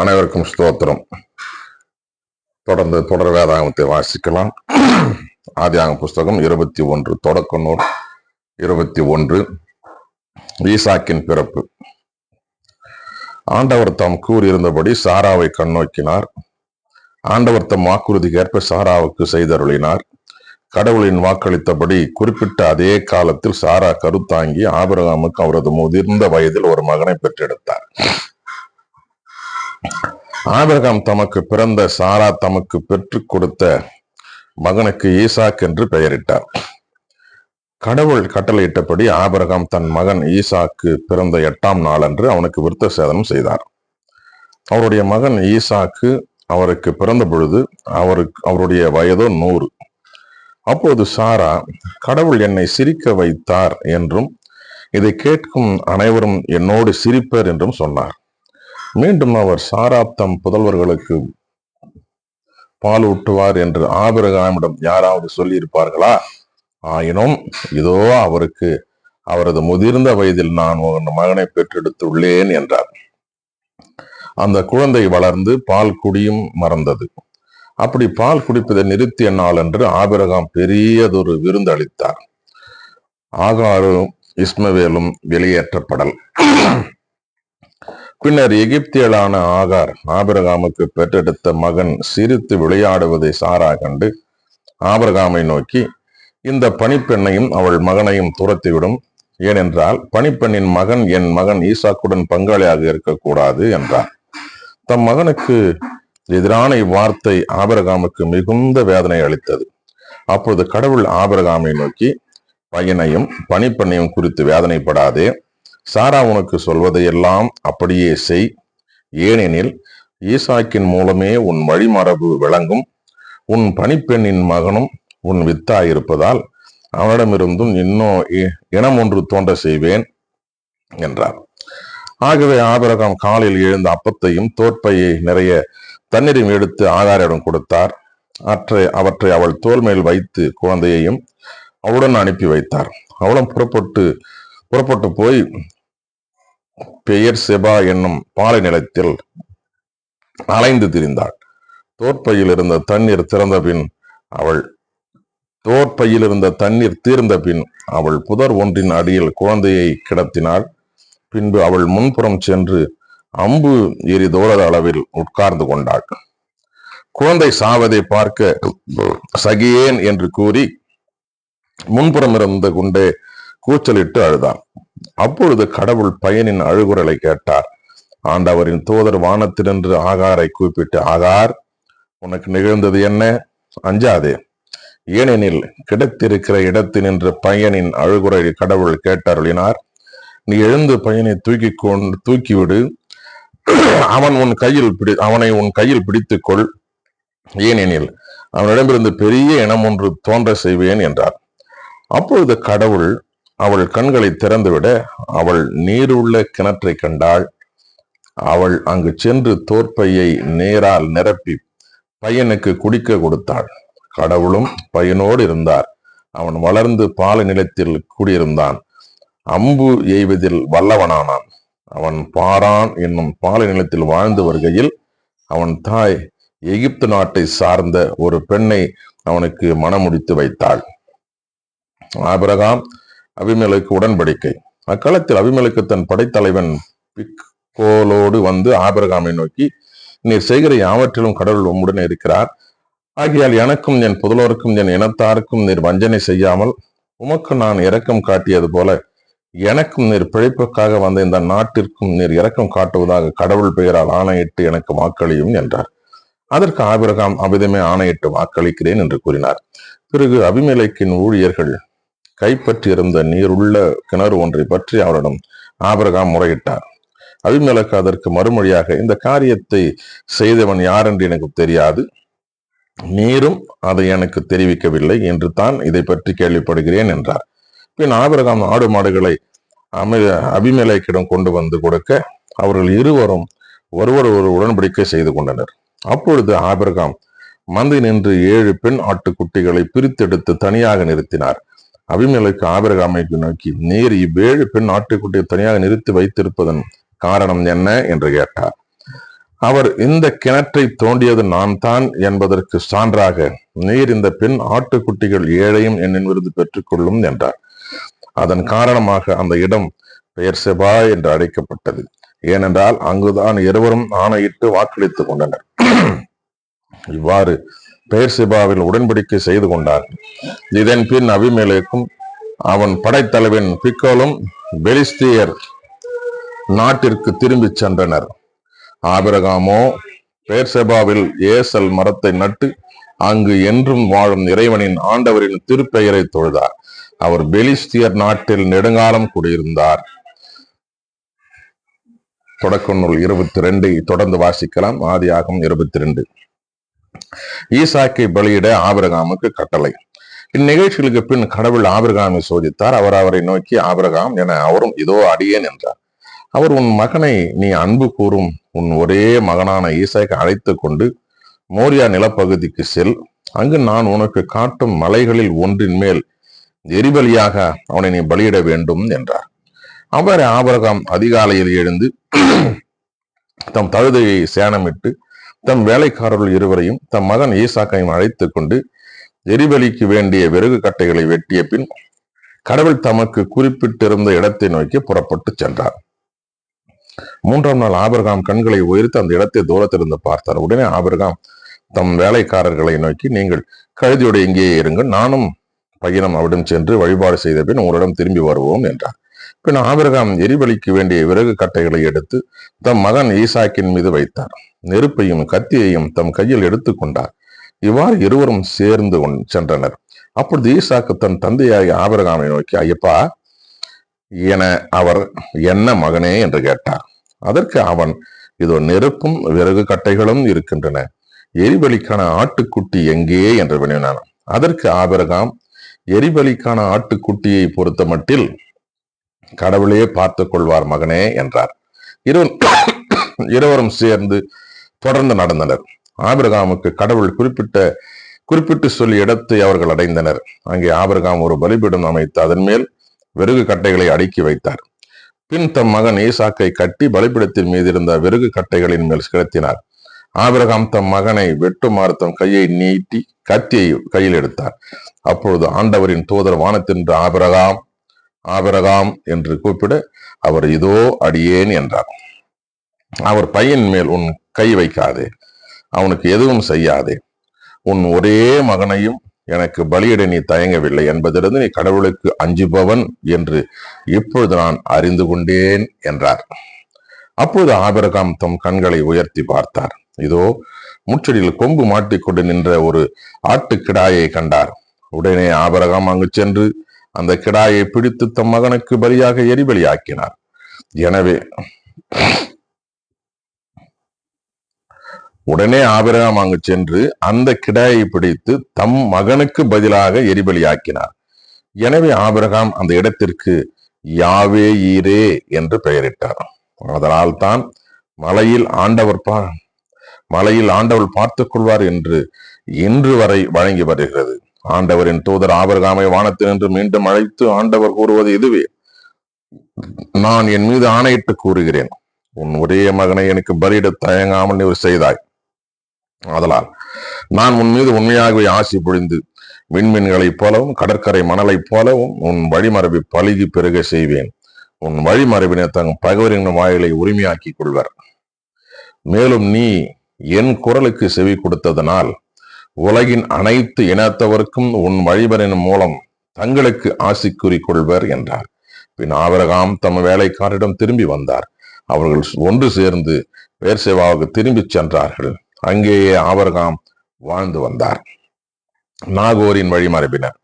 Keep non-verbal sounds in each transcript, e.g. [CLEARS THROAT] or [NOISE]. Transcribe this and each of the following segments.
அனைவருக்கும் ஸ்தோத்திரம். தொடர்ந்து தொடர் வேதாகமத்தை வாசிக்கலாம். ஆதியாகம் புஸ்தகம் இருபத்தி ஒன்று தொடக்க நூல் இருபத்தி ஒன்று ஈசாக்கின் பிறப்பு. ஆண்டவர் தாம் கூறியிருந்தபடி சாராவை கண்ணோக்கினார் ஆண்டவர் தம் வாக்குறுதிக்கேற்ப சாராவுக்கு செய்தருளினார். கடவுளின் வாக்களித்தபடி குறிப்பிட்ட அதே காலத்தில் சாரா கருத்தாங்கி ஆபிரகாமுக்கு அவரது முதிர்ந்த வயதில் ஒரு மகனை பெற்றெடுத்தார். ஆபிரகாம் தமக்கு பிறந்த சாரா தமக்கு பெற்றுக் கொடுத்த மகனுக்கு ஈசாக் என்று பெயரிட்டார். கடவுள் கட்டளையிட்டபடி ஆபிரகாம் தன் மகன் ஈசாக்கு பிறந்த எட்டாம் நாளன்று அவனுக்கு விருத்த சேதனம் செய்தார். அவருடைய மகன் ஈசாக்கு அவருக்கு பிறந்த பொழுது அவருக்கு அவருடைய வயதோ நூறு. அப்போது சாரா கடவுள் என்னை சிரிக்க வைத்தார் என்றும் இதை கேட்கும் அனைவரும் என்னோடு சிரிப்பர் என்றும் சொன்னார். மீண்டும் அவர் சாராப்தம் புதல்வர்களுக்கு பால் ஊட்டுவார் என்று ஆபிரகாமிடம் யாராவது சொல்லியிருப்பார்களா? ஆயினும் இதோ அவருக்கு அவரது முதிர்ந்த வயதில் நான் ஒரு மகனை பெற்றெடுத்துள்ளேன் என்றார். அந்த குழந்தை வளர்ந்து பால் குடியும் மறந்தது. அப்படி பால் குடிப்பதை நிறுத்திய நாள் என்று ஆபிரகாம் பெரியதொரு விருந்து அளித்தார் ஆகாரும் இஸ்மவேலும் வெளியேற்றப்படல். பின்னர் எகிப்தியலான ஆகார் ஆபிரகாமுக்கு பெற்றெடுத்த மகன் சிரித்து விளையாடுவதை சாரா கண்டு ஆபிரகாமை நோக்கி இந்த பணிப்பெண்ணையும் அவள் மகனையும் துரத்திவிடும். ஏனென்றால் பணிப்பெண்ணின் மகன் என் மகன் ஈசாக்குடன் பங்காளியாக இருக்கக்கூடாது என்றார் தம் மகனுக்கு எதிரான இவ்வார்த்தை ஆபரகாமுக்கு மிகுந்த வேதனை அளித்தது. அப்பொழுது கடவுள் ஆபரகாமை நோக்கி பையனையும் பணிப்பெண்ணையும் குறித்து வேதனைப்படாதே. சாரா உனக்கு சொல்வதையெல்லாம் அப்படியே செய். ஏனெனில் ஈசாக்கின் மூலமே உன் வழிமரபு விளங்கும். உன் பணிப்பெண்ணின் மகனும் உன் வித்தாயிருப்பதால் அவனிடமிருந்தும் இன்னும் இனம் ஒன்று தோன்ற செய்வேன் என்றார். ஆகவே ஆபிரகாம் காலில் எழுந்த அப்பத்தையும் தோற்பையை நிறைய தண்ணீரையும் எடுத்து ஆகாரிடம் கொடுத்தார். அற்றை அவற்றை அவள் தோல் மேல் வைத்து குழந்தையையும் அவளுடன் அனுப்பி வைத்தார். அவளும் புறப்பட்டு புறப்பட்டு போய் பெயர் செபா என்னும் பாலை நிலத்தில் அலைந்து திரிந்தாள். தோற்பையில் இருந்த தண்ணீர் திறந்த பின் அவள் தோற்பையில் இருந்த தண்ணீர் தீர்ந்த பின் அவள் புதர் ஒன்றின் அடியில் குழந்தையை கிடத்தினாள். பின்பு அவள் முன்புறம் சென்று அம்பு எரி தோழர் அளவில் உட்கார்ந்து கொண்டாள். குழந்தை சாவதை பார்க்க சகியேன் என்று கூறி முன்புறம் இருந்த குண்டே கூச்சலிட்டு அழுதான். அப்பொழுது கடவுள் பையனின் அழுகுரலை கேட்டார். ஆண்டவரின் தூதர் வானத்தினின்று ஆகாரை கூப்பிட்டு ஆகார் உனக்கு நிகழ்ந்தது என்ன? அஞ்சாதே. ஏனெனில் கிடைத்திருக்கிற இடத்தினின்று பையனின் அழுகுரை கடவுள் கேட்டருளினார். நீ எழுந்து பையனை தூக்கி கொண்டு தூக்கிவிடு. அவன் உன் கையில் பிடி அவனை உன் கையில் பிடித்துக்கொள். ஏனெனில் அவனிடமிருந்து பெரிய இனம் ஒன்று தோன்ற செய்வேன் என்றார். அப்பொழுது கடவுள் அவள் கண்களை திறந்துவிட அவள் நீருள்ள கிணற்றை கண்டாள். அவள் அங்கு சென்று தோற்பையை நேரால் நிரப்பி பையனுக்கு குடிக்க கொடுத்தாள். கடவுளும் பையனோடு இருந்தார். அவன் வளர்ந்து பாலை நிலத்தில் குடியிருந்தான். அம்பு எய்வதில் வல்லவனானான். அவன் பாரான் என்னும் பாலை நிலத்தில் வாழ்ந்து வருகையில் அவன் தாய் எகிப்து நாட்டை சார்ந்த ஒரு பெண்ணை அவனுக்கு மணமுடித்து வைத்தாள். ஆபிரகாம் அபிமெலுக்கு உடன்படிக்கை. அக்காலத்தில் அபிமெலுக்கு தன் படைத்தலைவன் பிக்கோலோடு வந்து ஆபிரகாமை நோக்கி நீர் செய்கிற யாவற்றிலும் கடவுள் உம்முடன் இருக்கிறார். ஆகையால் எனக்கும் என் புதலோருக்கும் என் இனத்தாருக்கும் நீர் வஞ்சனை செய்யாமல் உமக்கு நான் இரக்கம் காட்டியது போல எனக்கும் நீர் பிழைப்புக்காக வந்த இந்த நாட்டிற்கும் நீர் இரக்கம் காட்டுவதாக கடவுள் பெயரால் ஆணையிட்டு எனக்கு வாக்களியும் என்றார். அதற்கு ஆபிரகாம் அபிதமே ஆணையிட்டு வாக்களிக்கிறேன் என்று கூறினார். பிறகு அபிமேலைக்கின் ஊழியர்கள் கைப்பற்றியிருந்த நீருள்ள கிணறு ஒன்றை பற்றி அவரிடம் ஆபிரகாம் முறையிட்டார். அபிமெலக்கு அதற்கு மறுமொழியாக இந்த காரியத்தை செய்தவன் யார் என்று எனக்கு தெரியாது. நீரும் அதை எனக்கு தெரிவிக்கவில்லை என்று தான் இதை பற்றி கேள்விப்படுகிறேன் என்றார். பின் ஆபிரகாம் ஆடு மாடுகளை அமி அபிமேலைக்கிடம் கொண்டு வந்து கொடுக்க அவர்கள் இருவரும் ஒருவர் ஒரு உடன்படிக்கை செய்து கொண்டனர். அப்பொழுது ஆபிரகாம் மந்தை நின்று ஏழு பெண் ஆட்டுக்குட்டிகளை பிரித்தெடுத்து தனியாக நிறுத்தினார். அபிமேலுக்கு ஆபிரகாமை நோக்கி நீர் இவ்வேழு பெண் ஆட்டுக்குட்டியை தனியாக நிறுத்தி வைத்திருப்பதன் காரணம் என்ன? என்று கேட்டார். அவர் இந்த கிணற்றை தோண்டியது நான் தான் என்பதற்கு சான்றாக நீர் இந்த பெண் ஆட்டுக்குட்டிகள் ஏழையும் என்னின் விருது பெற்றுக்கொள்ளும் என்றார். அதன் காரணமாக அந்த இடம் பெயர் செபா என்று அழைக்கப்பட்டது. ஏனென்றால் அங்குதான் இருவரும் ஆணையிட்டு வாக்களித்துக் கொண்டனர். இவ்வாறு பெயர் சிபாவில் உடன்படிக்கை செய்து கொண்டார் இதன் பின் அபிமேலேக்கும் அவன் படைத்தலைவன் பிக்கோலும் பெலிஸ்தியர் நாட்டிற்கு திரும்பிச் சென்றனர். ஆபிரகாமோ பேர்செபாவில் ஏசல் மரத்தை நட்டு அங்கு என்றும் வாழும் இறைவனின் ஆண்டவரின் திருப்பெயரை தொழுதார். அவர் பெலிஸ்தியர் நாட்டில் நெடுங்காலம் குடியிருந்தார். தொடக்க நூல் இருபத்தி ரெண்டை தொடர்ந்து வாசிக்கலாம். ஆதியாகம் இருபத்தி ரெண்டு. ஈசாக்கை பலியிட ஆபிரகாமுக்கு கட்டளை. இந்நிகழ்ச்சிகளுக்கு பின் கடவுள் ஆபிரகாமை சோதித்தார். அவர் அவரை நோக்கி ஆபிரகாம் என அவரும் இதோ அடியேன் என்றார். அவர் உன் மகனை நீ அன்பு கூறும். உன் ஒரே மகனான ஈசாய்க்கு அழைத்து கொண்டு மோரியா நிலப்பகுதிக்கு செல். அங்கு நான் உனக்கு காட்டும் மலைகளில் ஒன்றின் மேல் எரிபலியாக அவனை நீ பலியிட வேண்டும் என்றார். அவர் ஆபரகாம் அதிகாலையில் எழுந்து தம் தழுதையை சேனமிட்டு தம் வேலைக்காரர்கள் இருவரையும் தம் மகன் ஈசாக்கையும் அழைத்து கொண்டு எரிபலிக்கு வேண்டிய விறகு கட்டைகளை வெட்டிய பின் கடவுள் தமக்கு குறிப்பிட்டிருந்த இடத்தை நோக்கி புறப்பட்டு சென்றார். மூன்றாம் நாள் ஆபிரகாம் கண்களை உயர்த்து அந்த இடத்தை தூரத்திலிருந்து பார்த்தார். உடனே ஆபிரகாம் தம் வேலைக்காரர்களை நோக்கி நீங்கள் கழுதியோடு இங்கேயே இருங்கள் நானும் பையனும் அவிடம் சென்று வழிபாடு செய்த பின் உங்களிடம் திரும்பி வருவோம் என்றார். பின் ஆபிரகாம் எரிபலிக்கு வேண்டிய விறகு கட்டைகளை எடுத்து தம் மகன் ஈசாக்கின் மீது வைத்தார். நெருப்பையும் கத்தியையும் தம் கையில் எடுத்துக்கொண்டார். இவ்வாறு இருவரும் சேர்ந்து சென்றனர். அப்பொழுது ஈசாக்கு தன் தந்தையாகிய ஆபரகாமை நோக்கி ஐயப்பா என அவர் என்ன மகனே? என்று கேட்டார். அதற்கு அவன் இதோ நெருப்பும் விறகு கட்டைகளும் இருக்கின்றன. எரிபலிக்கான ஆட்டுக்குட்டி எங்கே? என்று வினவினான். அதற்கு ஆபரகாம் எரிபலிக்கான ஆட்டுக்குட்டியை பொறுத்த மட்டில் கடவுளே பார்த்துக் கொள்வார் மகனே என்றார். இரு இருவரும் சேர்ந்து தொடர்ந்து நடந்தனர். ஆபிரகாமுக்கு கடவுள் குறிப்பிட்ட குறிப்பிட்டு சொல்லி இடத்தை அவர்கள் அடைந்தனர். அங்கே ஆபிரகாம் ஒரு பலிபீடம் அமைத்து அதன் மேல் விறகு கட்டைகளை அடுக்கி வைத்தார். பின் தம் மகன் ஈசாக்கை கட்டி பலிபீடத்தின் மீது இருந்த விறகு கட்டைகளின் மேல் கிடத்தினார் ஆபிரகாம் தம் மகனை வெட்டுமாறு தம் கையை நீட்டி கத்தியை கையில் எடுத்தார். அப்பொழுது ஆண்டவரின் தூதர் வானத்தின்று ஆபிரகாம் ஆபிரகாம் என்று கூப்பிட அவர் இதோ அடியேன் என்றார். அவர் பையன் மேல் உன் கை வைக்காதே. அவனுக்கு எதுவும் செய்யாதே. உன் ஒரே மகனையும் எனக்கு பலியிட நீ தயங்கவில்லை என்பதிலிருந்து நீ கடவுளுக்கு அஞ்சுபவன் என்று இப்பொழுது நான் அறிந்து கொண்டேன் என்றார். அப்போது ஆபிரகாம் தம் கண்களை உயர்த்தி பார்த்தார். இதோ முச்சடியில் கொம்பு மாட்டிக்கொண்டு நின்ற ஒரு ஆட்டுக்கிடாயை கண்டார். உடனே ஆபரகாம் அங்கு சென்று அந்த கிடாயை பிடித்து தம் மகனுக்கு பலியாக எரிபலியாக்கினார். எனவே உடனே ஆபிரகாம் அங்கு சென்று அந்த கிடாயை பிடித்து தம் மகனுக்கு பதிலாக எரிபலியாக்கினார். எனவே ஆபிரகாம் அந்த இடத்திற்கு யாவே ஈரே என்று பெயரிட்டார். அதனால் தான் மலையில் ஆண்டவர் பா மலையில் ஆண்டவர் பார்த்துக் கொள்வார் என்று இன்று வரை வழங்கி வருகிறது. ஆண்டவரின் தூதர் ஆபிரகாமை வானத்தினின்று மீண்டும் அழைத்து ஆண்டவர் கூறுவது இதுவே. நான் என் மீது ஆணையிட்டு கூறுகிறேன். உன் ஒரே மகனை எனக்கு பலியிட தயங்காமல் நீ செய்தாய். ஆதலால் நான் உன் மீது உண்மையாகவே ஆசி பொழிந்து விண்மீன்களைப் போலவும் கடற்கரை மணலைப் போலவும் உன் வழிமரபை பழுகி பெருக செய்வேன். உன் வழிமரபினை தங் பகவரின் வாயிலை உரிமையாக்கிக் கொள்வர். மேலும் நீ என் குரலுக்கு செவி கொடுத்ததனால் உலகின் அனைத்து இனத்தவருக்கும் உன் வழிபரின் மூலம் தங்களுக்கு ஆசி கூறிக்கொள்வர் என்றார். பின் ஆவரகாம் தம் வேலைக்காரிடம் திரும்பி வந்தார். அவர்கள் ஒன்று சேர்ந்து பேர்சேவாவுக்கு திரும்பிச் சென்றார்கள். அங்கேயே ஆபரகாம் வாழ்ந்து வந்தார். நாகோரின் வழிமரபினர்.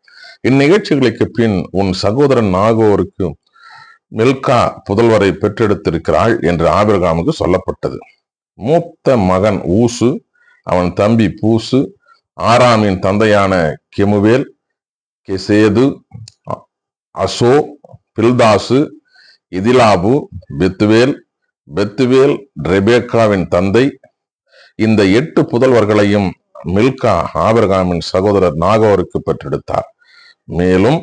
இந்நிகழ்ச்சிகளுக்கு பின் உன் சகோதரன் நாகோருக்கு மில்கா புதல்வரை பெற்றெடுத்திருக்கிறாள் என்று ஆபிரகாமுக்கு சொல்லப்பட்டது. மூத்த மகன் ஊசு அவன் தம்பி பூசு ஆராமின் தந்தையான கெமுவேல் கெசேது அ- அசோ பில்தாசு இதிலாபு பெத்துவேல் பெத்துவேல் ரெபேக்காவின் தந்தை இந்த எட்டு புதல்வர்களையும் மில்கா ஆபிரகாமின் சகோதரர் நாகோருக்கு பெற்றெடுத்தார். மேலும்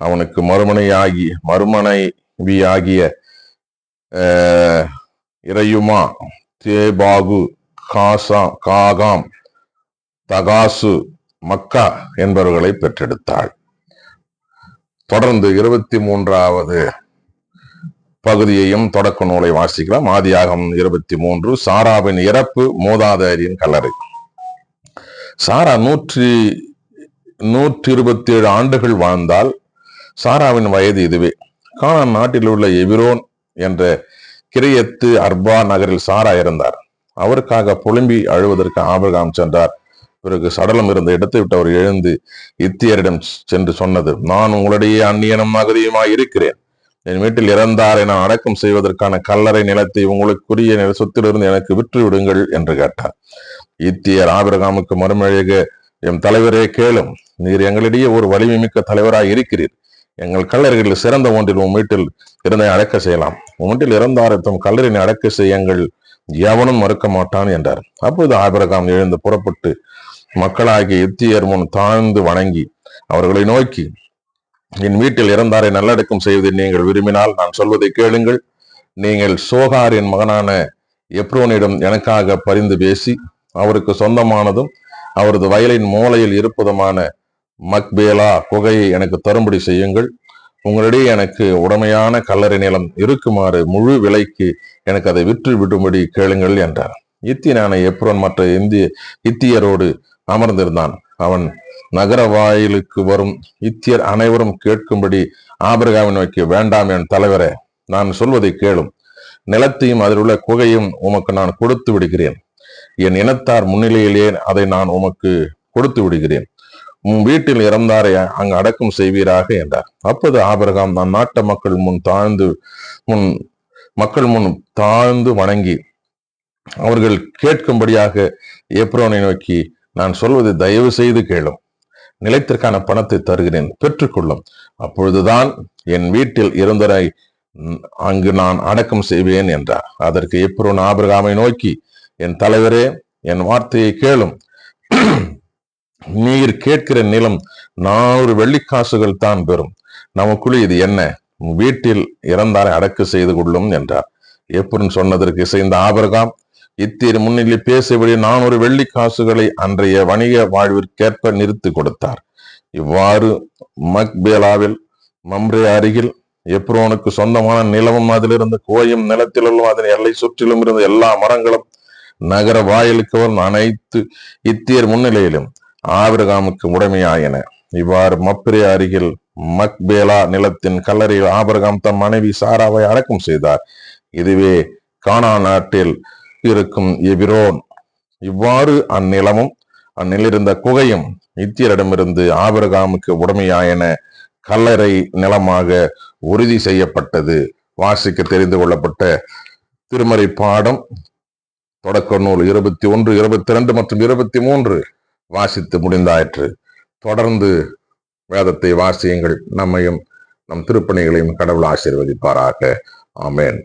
அவனுக்கு மறுமனையாகி மறுமனைவியாகிய இறையுமா தேபாகு காசா காகாம் தகாசு மக்கா என்பவர்களை பெற்றெடுத்தாள். தொடர்ந்து இருபத்தி மூன்றாவது பகுதியையும் தொடக்க நூலை வாசிக்கலாம். ஆதியாகம் இருபத்தி மூன்று சாராவின் இறப்பு மோதாதாரியின் கல்லறை. சாரா நூற்றி நூற்றி இருபத்தி ஏழு ஆண்டுகள் வாழ்ந்தால் சாராவின் வயது இதுவே. கானான் நாட்டில் உள்ள எபிரோன் என்ற கிரியத்து அர்பா நகரில் சாரா இருந்தார். அவருக்காக புலம்பி அழுவதற்கு ஆபிரகாம் சென்றார். பிறகு சடலம் இருந்த இடத்தை விட்டு அவர் எழுந்து இத்தியரிடம் சென்று சொன்னது நான் உங்களுடைய அந்நியனும் அகதியுமாய் இருக்கிறேன் என் வீட்டில் இறந்தாரை நான் அடக்கம் செய்வதற்கான கல்லறை நிலத்தை உங்களுக்குரிய நில சொத்திலிருந்து எனக்கு விற்று விடுங்கள் என்று கேட்டார். ஈத்தியர் ஆபிரகாமுக்கு மறுமொழியாக எம் தலைவரே கேளும். நீர் எங்களிடையே ஒரு வலிமை மிக்க தலைவராய் இருக்கிறீர். எங்கள் கல்லறைகளில் சிறந்த ஒன்றில் உன் வீட்டில் இருந்தை அடக்க செய்யலாம். உன் வீட்டில் இறந்தாரை தம் கல்லறினை அடக்க செய்யுங்கள். எவனும் மறுக்க மாட்டான் என்றார். அப்போது ஆபிரகாம் எழுந்து புறப்பட்டு மக்களாகிய யுத்தியர் முன் தாழ்ந்து வணங்கி அவர்களை நோக்கி என் வீட்டில் இறந்தாரை நல்லடக்கம் செய்வதை நீங்கள் விரும்பினால் நான் சொல்வதை கேளுங்கள். நீங்கள் சோகாரின் மகனான எப்ரோனிடம் எனக்காக பரிந்து பேசி அவருக்கு சொந்தமானதும் அவரது வயலின் மூலையில் இருப்பதுமான மக்பேலா குகையை எனக்கு தரும்படி செய்யுங்கள். உங்களிடையே எனக்கு உடமையான கல்லறை நிலம் இருக்குமாறு முழு விலைக்கு எனக்கு அதை விற்று விடும்படி கேளுங்கள் என்றார். இத்தியனான எப்ரோன் மற்ற இந்திய இத்தியரோடு அமர்ந்திருந்தான். அவன் நகர வாயிலுக்கு வரும் இத்தியர் அனைவரும் கேட்கும்படி ஆபிரகாமை நோக்கி வேண்டாம் என் தலைவரே நான் சொல்வதை கேளும். நிலத்தையும் அதில் உள்ள குகையும் உமக்கு நான் கொடுத்து விடுகிறேன். என் இனத்தார் முன்னிலையிலே அதை நான் உமக்கு கொடுத்து விடுகிறேன். உன் வீட்டில் இறந்தாரை அங்கு அடக்கம் செய்வீராக என்றார். அப்போது ஆபிரகாம் நான் நாட்டு மக்கள் முன் தாழ்ந்து முன் மக்கள் முன் தாழ்ந்து வணங்கி அவர்கள் கேட்கும்படியாக ஏப்ரோனை நோக்கி நான் சொல்வது தயவு செய்து கேளும். நிலத்திற்கான பணத்தை தருகிறேன் பெற்றுக்கொள்ளும் அப்பொழுதுதான் என் வீட்டில் இருந்தரை அங்கு நான் அடக்கம் செய்வேன் என்றார். அதற்கு எப்ரோன் ஆபிரகாமை நோக்கி என் தலைவரே என் வார்த்தையை கேளும். [CLEARS THROAT] நீர் கேட்கிற நிலம் நானூறு வெள்ளிக்காசுகள் தான் பெறும். நமக்குள்ளே இது என்ன? வீட்டில் இறந்தாரை அடக்கு செய்து கொள்ளும் என்றார். எப்ரோன் சொன்னதற்கு இசைந்த ஆபிரகாம் இத்தீர் முன்னிலை பேசியபடி நானூறு வெள்ளி காசுகளை அன்றைய வணிக வாழ்விற்கேற்ப நிறுத்தி கொடுத்தார். இவ்வாறு மக்பேலாவில் மம்ரே அருகில் எப்ரோனுக்கு சொந்தமான நிலமும் அதிலிருந்து கோயும் நிலத்திலும் அதன் எல்லை சுற்றிலும் இருந்த எல்லா மரங்களும் நகர வாயிலுக்கு வரும் அனைத்து இத்தியர் முன்னிலையிலும் ஆபிரகாமுக்கு உடைமையாயின. இவ்வாறு மப்ரே அருகில் மக்பேலா நிலத்தின் கல்லறையில் ஆபிரகாம் தம் மனைவி சாராவை அடக்கம் செய்தார். இதுவே கானா நாட்டில் இருக்கும் எபிரோன். இவ்வாறு அந்நிலமும் அந்நிலிருந்த குகையும் நித்தியரிடமிருந்து ஆபிரகாமுக்கு உடமையாயன கல்லறை நிலமாக உறுதி செய்யப்பட்டது. வாசிக்க தெரிந்து கொள்ளப்பட்ட திருமறை பாடம் தொடக்க நூல் இருபத்தி ஒன்று இருபத்தி ரெண்டு மற்றும் இருபத்தி மூன்று வாசித்து முடிந்தாயிற்று. தொடர்ந்து வேதத்தை வாசியுங்கள். நம்மையும் நம் திருப்பணிகளையும் கடவுள் ஆசீர்வதிப்பாராக. ஆமேன்.